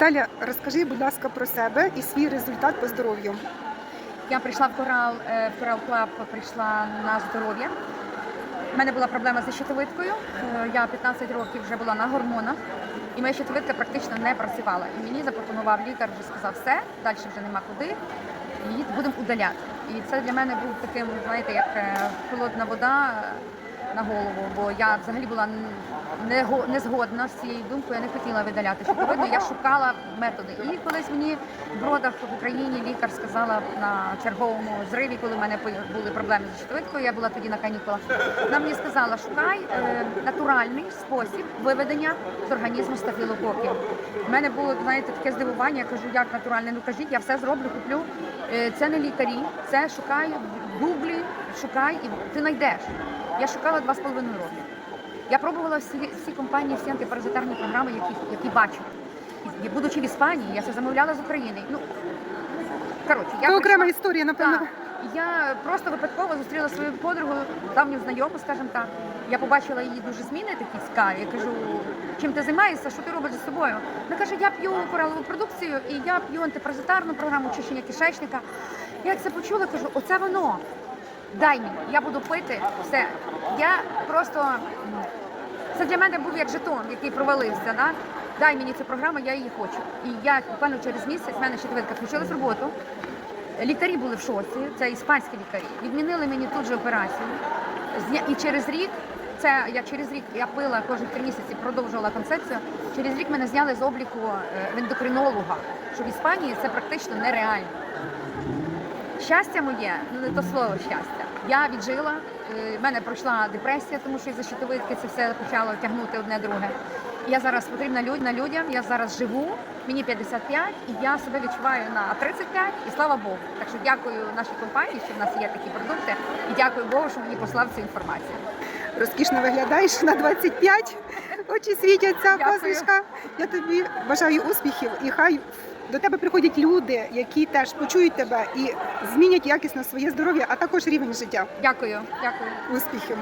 Наталя, розкажи, будь ласка, про себе і свій результат по здоров'ю. Я прийшла в корал, е, в корал клаб, прийшла на здоров'я. У мене була проблема зі щитовидкою. Е, Я 15 років вже була на гормонах, і моя щитовидка практично не працювала. І мені запропонував лікар, вже сказав, все, далі вже нема куди. Її будемо удаляти. І це для мене був таким, знаєте, як е, холодна вода на голову, бо я взагалі була не, не згодна з цією думкою, я не хотіла видаляти щитовидку, я шукала методи. І колись мені в бродах в Україні лікар сказала на черговому зриві, коли в мене були проблеми з щитовидкою, я була тоді на канікулах. Вона мені сказала, шукай е, натуральний спосіб виведення з організму стафілококів. У мене було, знаєте, таке здивування, я кажу, як натуральне, ну кажіть, я все зроблю, куплю. Е, Це не лікарі, це шукай в гуглі, шукай і ти знайдеш. Я шукала два з половиною роки. Я пробувала всі, всі компанії, всі антипаразитарні програми, які, які бачу. І, будучи в Іспанії, я це замовляла з України. Ну, коротше, я Це окрема історія, напевно. так. Я просто випадково зустріла свою подругу, давню знайому, скажімо так. Я побачила її дуже зміни такі цікаві. Я кажу, чим ти займаєшся, що ти робиш за собою? Вона каже, я п'ю коралову продукцію і я п'ю антипаразитарну програму очищення кишечника. Я як це почула, кажу, оце воно. Дай мені, я буду пити все. Я просто це для мене був як жетон, який провалився. Да? Дай мені цю програму, я її хочу. І я буквально через місяць в мене щитовидка в роботу. Лікарі були в шоці, це іспанські лікарі. Відмінили мені тут же операцію. І через рік, це я через рік я пила кожні три місяці, продовжувала концепцію. Через рік мене зняли з обліку е, ендокринолога, що в Іспанії це практично нереально. Щастя моє, ну не то слово щастя. Я віджила, е, в мене пройшла депресія, тому що із-за щитовидки це все почало тягнути одне друге. Я зараз потрібна люд- на людям, я зараз живу, мені 55, і я себе відчуваю на 35, і слава Богу. Так що дякую нашій компанії, що в нас є такі продукти, і дякую Богу, що мені послав цю інформацію. Розкішно виглядаєш на 25. Очі світяться, посмішка. Я тобі бажаю успіхів і хай до тебе приходять люди, які теж почують тебе і змінять якісно своє здоров'я, а також рівень життя. Дякую, дякую. Успіхів!